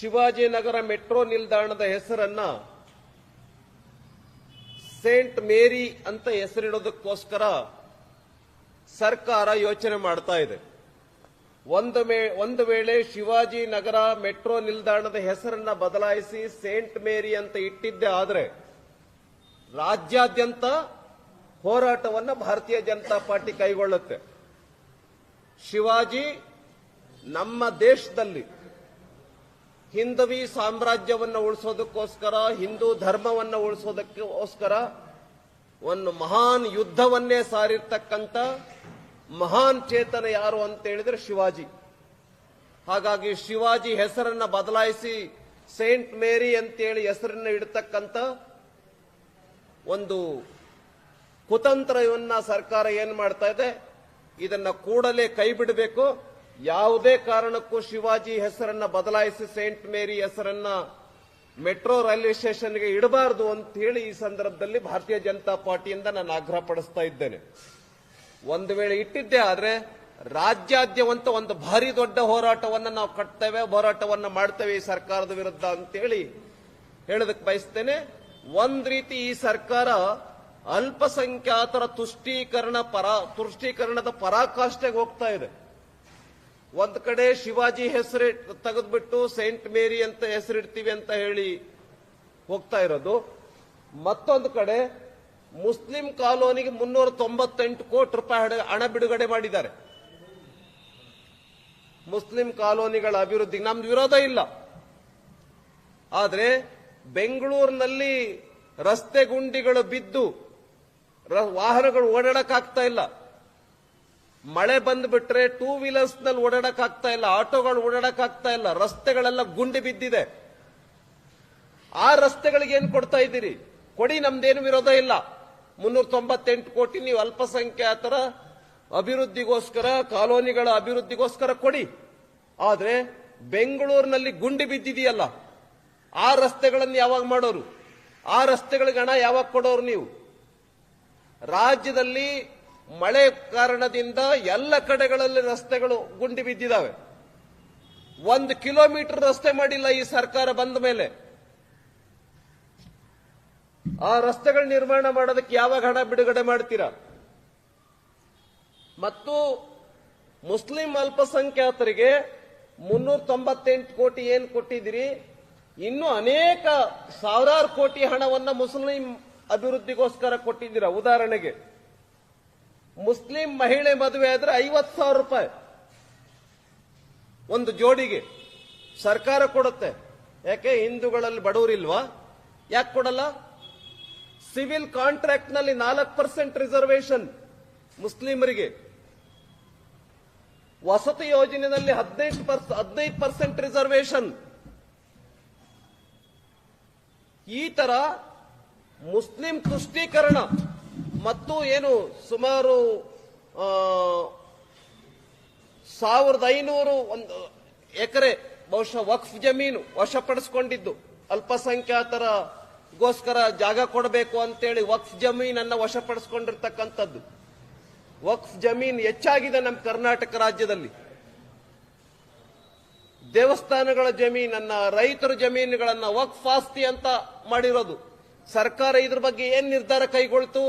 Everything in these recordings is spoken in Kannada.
ಶಿವಾಜಿನಗರ ಮೆಟ್ರೋ ನಿಲ್ದಾಣದ ಹೆಸರನ್ನ ಸೇಂಟ್ ಮೇರಿ ಅಂತ ಹೆಸರಿಡೋದಕ್ಕೋಸ್ಕರ ಸರ್ಕಾರ ಯೋಚನೆ ಮಾಡ್ತಾ ಇದೆ. ಒಂದು ಮೇ, ಒಂದು ವೇಳೆ ಶಿವಾಜಿ ನಗರ ಮೆಟ್ರೋ ನಿಲ್ದಾಣದ ಹೆಸರನ್ನ ಬದಲಾಯಿಸಿ ಸೇಂಟ್ ಮೇರಿ ಅಂತ ಇಟ್ಟಿದ್ದೆ ಆದರೆ ರಾಜ್ಯಾದ್ಯಂತ ಹೋರಾಟವನ್ನು ಭಾರತೀಯ ಜನತಾ ಪಾರ್ಟಿ ಕೈಗೊಳ್ಳುತ್ತೆ. ಶಿವಾಜಿ ನಮ್ಮ ದೇಶದಲ್ಲಿ ಹಿಂದವಿ ಸಾಮ್ರಾಜ್ಯವನ್ನ ಉಳಿಸೋದಕ್ಕೋಸ್ಕರ, ಹಿಂದೂ ಧರ್ಮವನ್ನ ಉಳಿಸೋದಕ್ಕೋಸ್ಕರ ಒಂದು ಮಹಾನ್ ಯುದ್ಧವನ್ನೇ ಸಾರಿರ್ತಕ್ಕಂಥ ಮಹಾನ್ ಚೇತನ ಯಾರು ಅಂತ ಹೇಳಿದ್ರೆ ಶಿವಾಜಿ. ಹಾಗಾಗಿ ಶಿವಾಜಿ ಹೆಸರನ್ನ ಬದಲಾಯಿಸಿ ಸೇಂಟ್ ಮೇರಿ ಅಂತೇಳಿ ಹೆಸರನ್ನ ಇಡತಕ್ಕಂಥ ಒಂದು ಕುತಂತ್ರವನ್ನ ಸರ್ಕಾರ ಏನ್ ಮಾಡ್ತಾ ಇದೆ, ಇದನ್ನ ಕೂಡಲೇ ಕೈ ಬಿಡಬೇಕು. ಯಾವುದೇ ಕಾರಣಕ್ಕೂ ಶಿವಾಜಿ ಹೆಸರನ್ನ ಬದಲಾಯಿಸಿ ಸೇಂಟ್ ಮೇರಿ ಹೆಸರನ್ನ ಮೆಟ್ರೋ ರೈಲ್ವೆ ಸ್ಟೇಷನ್ಗೆ ಇಡಬಾರದು ಅಂತ ಹೇಳಿ ಈ ಸಂದರ್ಭದಲ್ಲಿ ಭಾರತೀಯ ಜನತಾ ಪಾರ್ಟಿಯಿಂದ ನಾನು ಆಗ್ರಹ ಪಡಿಸ್ತಾ ಇದ್ದೇನೆ. ಒಂದು ವೇಳೆ ಇಟ್ಟಿದ್ದೆ ಆದರೆ ರಾಜ್ಯಾದ್ಯವಂತ ಒಂದು ಭಾರಿ ದೊಡ್ಡ ಹೋರಾಟವನ್ನ ನಾವು ಕಟ್ತೇವೆ, ಹೋರಾಟವನ್ನ ಮಾಡ್ತೇವೆ ಈ ಸರ್ಕಾರದ ವಿರುದ್ಧ ಅಂತೇಳಿ ಹೇಳೋದಕ್ಕೆ ಬಯಸ್ತೇನೆ. ಒಂದ್ ರೀತಿ ಈ ಸರ್ಕಾರ ಅಲ್ಪಸಂಖ್ಯಾತರ ತುಷ್ಟೀಕರಣ ಪರ, ತುಷ್ಟೀಕರಣದ ಪರಾಕಾಷ್ಠೆಗೆ ಹೋಗ್ತಾ ಇದೆ. ಒಂದ್ ಕಡೆ ಶಿವಾಜಿ ಹೆಸರು ತೆಗೆದ್ಬಿಟ್ಟು ಸೇಂಟ್ ಮೇರಿ ಅಂತ ಹೆಸರಿಡ್ತೀವಿ ಅಂತ ಹೇಳಿ ಹೋಗ್ತಾ ಇರೋದು. ಮತ್ತೊಂದು ಕಡೆ ಮುಸ್ಲಿಂ ಕಾಲೋನಿಗೆ ಮುನ್ನೂರ ತೊಂಬತ್ತೆಂಟು ಕೋಟಿ ರೂಪಾಯಿ ಹಣ- ಬಿಡುಗಡೆ ಮಾಡಿದ್ದಾರೆ. ಮುಸ್ಲಿಂ ಕಾಲೋನಿಗಳ ಅಭಿವೃದ್ಧಿಗೆ ನಮ್ದು ವಿರೋಧ ಇಲ್ಲ. ಆದ್ರೆ ಬೆಂಗಳೂರಿನಲ್ಲಿ ರಸ್ತೆ ಗುಂಡಿಗಳು ಬಿದ್ದು ವಾಹನಗಳು ಓಡಾಡಕ್ಕಾಗ್ತಾ ಇಲ್ಲ. ಮಳೆ ಬಂದ್ಬಿಟ್ರೆ ಟೂ ವೀಲರ್ಸ್ನಲ್ಲಿ ಓಡಾಡಕ್ ಆಗ್ತಾ ಇಲ್ಲ, ಆಟೋಗಳು ಓಡಾಡಕ್ ಆಗ್ತಾ ಇಲ್ಲ, ರಸ್ತೆಗಳೆಲ್ಲ ಗುಂಡಿ ಬಿದ್ದಿದೆ. ಆ ರಸ್ತೆಗಳಿಗೆ ಏನ್ ಕೊಡ್ತಾ ಇದ್ದೀರಿ? ಕೊಡಿ, ನಮ್ದೇನು ವಿರೋಧ ಇಲ್ಲ. ಮುನ್ನೂರ ತೊಂಬತ್ತೆಂಟು ಕೋಟಿ ನೀವು ಅಲ್ಪಸಂಖ್ಯಾತರ ಅಭಿವೃದ್ಧಿಗೋಸ್ಕರ, ಕಾಲೋನಿಗಳ ಅಭಿವೃದ್ಧಿಗೋಸ್ಕರ ಕೊಡಿ. ಆದ್ರೆ ಬೆಂಗಳೂರಿನಲ್ಲಿ ಗುಂಡಿ ಬಿದ್ದಿದೆಯಲ್ಲ, ಆ ರಸ್ತೆಗಳನ್ನು ಯಾವಾಗ ಮಾಡೋರು? ಆ ರಸ್ತೆಗಳಿಗೆ ಹಣ ಯಾವಾಗ ಕೊಡೋರು ನೀವು? ರಾಜ್ಯದಲ್ಲಿ ಮಳೆ ಕಾರಣದಿಂದ ಎಲ್ಲ ಕಡೆಗಳಲ್ಲಿ ರಸ್ತೆಗಳು ಗುಂಡಿ ಬಿದ್ದಿದ್ದಾವೆ ಒಂದು ಕಿಲೋಮೀಟರ್ ರಸ್ತೆ ಮಾಡಿಲ್ಲ ಈ ಸರ್ಕಾರ ಬಂದ ಮೇಲೆ. ಆ ರಸ್ತೆಗಳ ನಿರ್ಮಾಣ ಮಾಡೋದಕ್ಕೆ ಯಾವಾಗ ಹಣ ಬಿಡುಗಡೆ ಮಾಡ್ತೀರಾ? ಮತ್ತು ಮುಸ್ಲಿಂ ಅಲ್ಪಸಂಖ್ಯಾತರಿಗೆ ಮುನ್ನೂರ ತೊಂಬತ್ತೆಂಟು ಕೋಟಿ ಏನು ಕೊಟ್ಟಿದ್ದೀರಿ? ಇನ್ನು ಅನೇಕ ಸಾವಿರಾರು ಕೋಟಿ ಹಣವನ್ನ ಮುಸ್ಲಿಂ ಅಭಿವೃದ್ಧಿಗೋಸ್ಕರ ಕೊಟ್ಟಿದ್ದೀರಾ? ಉದಾಹರಣೆಗೆ. ಮುಸ್ಲಿಂ ಮಹಿಳೆ ಮದುವೆ ಆದ್ರೆ ಐವತ್ತು ಸಾವಿರ ರೂಪಾಯಿ. ಒಂದು ಜೋಡಿಗೆ. ಸರ್ಕಾರ ಕೊಡುತ್ತೆ. ಯಾಕೆ? ಹಿಂದೂಗಳಲ್ಲಿ ಬಡವರಿಲ್ವಾ? ಯಾಕೆ ಕೊಡಲ್ಲ? ಸಿವಿಲ್ ಕಾಂಟ್ರಾಕ್ಟ್ನಲ್ಲಿ ನಾಲ್ಕು ಪರ್ಸೆಂಟ್ ರಿಸರ್ವೇಶನ್ ಮುಸ್ಲಿಮರಿಗೆ. ವಸತಿ ಯೋಜನೆಯಲ್ಲಿ ಹದಿನೈದು ಹದಿನೈದು ಪರ್ಸೆಂಟ್ ರಿಸರ್ವೇಶನ್ ಈ ತರ ಮುಸ್ಲಿಂ ತುಷ್ಟೀಕರಣ ಮತ್ತು ಏನು ಸುಮಾರು ಸಾವಿರದ ಐನೂರು ಒಂದು ಎಕರೆ, ಬಹುಶಃ ವಕ್ಫ್ ಜಮೀನು ವಶಪಡಿಸಿಕೊಂಡಿದ್ದು. ಅಲ್ಪಸಂಖ್ಯಾತರಗೋಸ್ಕರ ಜಾಗ ಕೊಡಬೇಕು ಅಂತೇಳಿ ವಕ್ಫ್ ಜಮೀನನ್ನು ವಶಪಡಿಸಿಕೊಂಡಿರ್ತಕ್ಕಂಥದ್ದು. ವಕ್ಫ್ ಜಮೀನ್ ಹೆಚ್ಚಾಗಿದೆ ನಮ್ಮ ಕರ್ನಾಟಕ ರಾಜ್ಯದಲ್ಲಿ. ದೇವಸ್ಥಾನಗಳ ಜಮೀನನ್ನ, ರೈತರ ಜಮೀನುಗಳನ್ನ ವಕ್ಫ್ ಆಸ್ತಿ ಅಂತ ಮಾಡಿರೋದು. ಸರ್ಕಾರ ಇದ್ರ ಬಗ್ಗೆ ಏನ್ ನಿರ್ಧಾರ ಕೈಗೊಳ್ತು?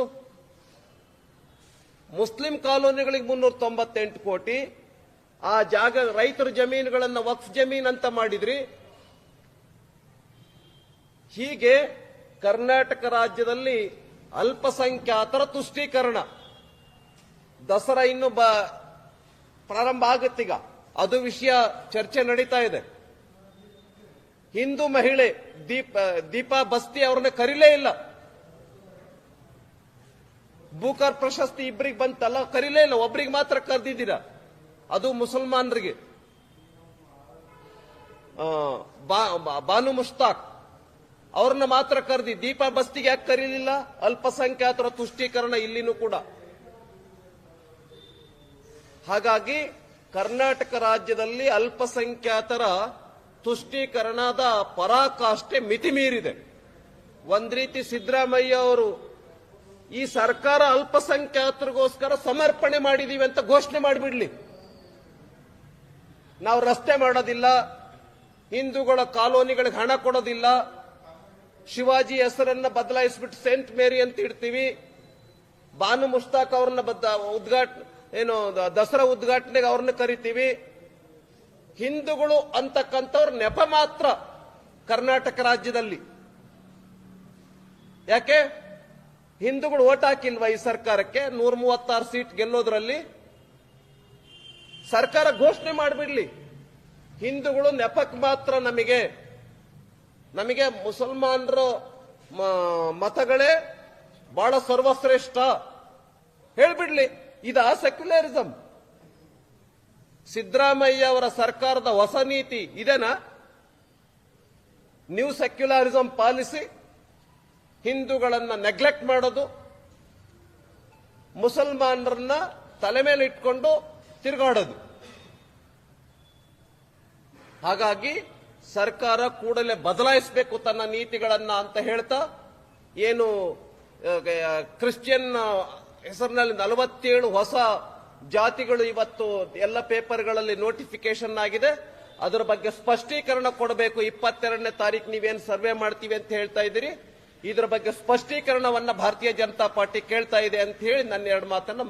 ಮುಸ್ಲಿಂ ಕಾಲೋನಿಗಳಿಗೆ ಮುನ್ನೂರ ತೊಂಬತ್ತೆಂಟು ಕೋಟಿ. ಆ ಜಾಗ ರೈತರ ಜಮೀನುಗಳನ್ನ ವಕ್ಫ್ ಜಮೀನ್ ಅಂತ ಮಾಡಿದ್ರಿ. ಹೀಗೆ ಕರ್ನಾಟಕ ರಾಜ್ಯದಲ್ಲಿ ಅಲ್ಪಸಂಖ್ಯಾತರ ತುಷ್ಟೀಕರಣ. ದಸರಾ ಇನ್ನು ಬ, ಪ್ರಾರಂಭ ಆಗುತ್ತೀಗ ಅದು ವಿಷಯ ಚರ್ಚೆ ನಡೀತಾ ಇದೆ. ಹಿಂದೂ ಮಹಿಳೆ ದೀಪ ದೀಪಾ ಬಸ್ತಿ ಅವ್ರನ್ನ ಕರೀಲೇ ಇಲ್ಲ. ಬೂಕರ್ ಪ್ರಶಸ್ತಿ ಇಬ್ಬರಿಗೆ ಬಂತಲ್ಲ? ಕರೀಲೇ ಇಲ್ಲ, ಒಬ್ರಿಗೆ ಮಾತ್ರ ಕರೆದಿದ್ದೀರಾ? ಅದು ಮುಸಲ್ಮಾನರಿಗೆ. ಬಾನು ಮುಷ್ತಾಕ್. ಅವ್ರನ್ನ ಮಾತ್ರ ಕರೆದಿ. ದೀಪ ಬಸ್ತಿಗೆ ಯಾಕೆ ಕರೀಲಿಲ್ಲ? ಅಲ್ಪಸಂಖ್ಯಾತರ ತುಷ್ಟೀಕರಣ ಇಲ್ಲಿನೂ ಕೂಡ. ಹಾಗಾಗಿ ಕರ್ನಾಟಕ ರಾಜ್ಯದಲ್ಲಿ ಅಲ್ಪಸಂಖ್ಯಾತರ ತುಷ್ಟೀಕರಣದ ಪರಾಕಾಷ್ಠೆ ಮಿತಿ ಮೀರಿದೆ ಒಂದ್ ರೀತಿ ಸಿದ್ದರಾಮಯ್ಯ ಅವರು ಈ ಸರ್ಕಾರ ಅಲ್ಪಸಂಖ್ಯಾತರಿಗೋಸ್ಕರ ಸಮರ್ಪಣೆ ಮಾಡಿದೀವಿ ಅಂತ ಘೋಷಣೆ ಮಾಡಿಬಿಡ್ಲಿ. ನಾವು ರಸ್ತೆ ಮಾಡೋದಿಲ್ಲ, ಹಿಂದೂಗಳ ಕಾಲೋನಿಗಳಿಗೆ ಹಣ ಕೊಡೋದಿಲ್ಲ, ಶಿವಾಜಿ ಹೆಸರನ್ನ ಬದಲಾಯಿಸ್ಬಿಟ್ಟು ಸೇಂಟ್ ಮೇರಿ ಅಂತ ಇಡ್ತೀವಿ. ಬಾನು ಮುಷ್ತಾಕ್ ಅವ್ರನ್ನ ಉದ್ಘಾಟ ಏನು, ದಸರಾ ಉದ್ಘಾಟನೆಗೆ ಅವ್ರನ್ನ ಕರಿತೀವಿ. ಹಿಂದೂಗಳು ಅಂತಕ್ಕಂಥವ್ರ ನೆಪ ಮಾತ್ರ ಕರ್ನಾಟಕ ರಾಜ್ಯದಲ್ಲಿ. ಯಾಕೆ? ಹಿಂದೂಗಳು ಓಟ್ ಹಾಕಿಲ್ವಾ ಈ ಸರ್ಕಾರಕ್ಕೆ? ನೂರ ಮೂವತ್ತಾರು ಸೀಟ್ ಗೆಲ್ಲೋದ್ರಲ್ಲಿ? ಸರ್ಕಾರ ಘೋಷಣೆ ಮಾಡಿಬಿಡ್ಲಿ. ಹಿಂದೂಗಳು ನೆಪಕ್ ಮಾತ್ರ ನಮಗೆ ನಮಗೆ ಮುಸಲ್ಮಾನರ ಮತಗಳೇ ಬಹಳ ಸರ್ವಶ್ರೇಷ್ಠ. ಹೇಳ್ಬಿಡ್ಲಿ, ಇದ ಸೆಕ್ಯುಲರಿಸಂ. ಸಿದ್ದರಾಮಯ್ಯ ಅವರ ಸರ್ಕಾರದ ಹೊಸ ನೀತಿ, ಇದೇನಾ? ನ್ಯೂ ಸೆಕ್ಯುಲರಿಸಂ ಪಾಲಿಸಿ ಹಿಂದೂಗಳನ್ನ ನೆಗ್ಲೆಕ್ಟ್ ಮಾಡೋದು, ಮುಸಲ್ಮಾನರನ್ನ ತಲೆ ಮೇಲೆ ಇಟ್ಕೊಂಡು ತಿರುಗಾಡೋದು. ಹಾಗಾಗಿ ಸರ್ಕಾರ ಕೂಡಲೇ ಬದಲಾಯಿಸಬೇಕು ತನ್ನ ನೀತಿಗಳನ್ನ ಅಂತ ಹೇಳ್ತಾ, ಏನು ಕ್ರಿಶ್ಚಿಯನ್ ಹೆಸರಿನಲ್ಲಿ ನಲವತ್ತೇಳು ಹೊಸ ಜಾತಿಗಳು ಇವತ್ತು ಎಲ್ಲ ಪೇಪರ್ಗಳಲ್ಲಿ ನೋಟಿಫಿಕೇಶನ್ ಆಗಿದೆ. ಅದರ ಬಗ್ಗೆ ಸ್ಪಷ್ಟೀಕರಣ ಕೊಡಬೇಕು. ಇಪ್ಪತ್ತೆರಡನೇ ತಾರೀಕು ನೀವೇನು ಸರ್ವೆ ಮಾಡ್ತೀವಿ ಅಂತ ಹೇಳ್ತಾ ಇದ್ದೀರಿ. ಇದರ ಬಗ್ಗೆ ಸ್ಪಷ್ಟೀಕರಣವನ್ನ ಭಾರತೀಯ ಜನತಾ ಪಾರ್ಟಿ ಕೇಳ್ತಾ ಇದೆ ಅಂತ ಹೇಳಿ ನನ್ನ ಎರಡು ಮಾತನ್ನ.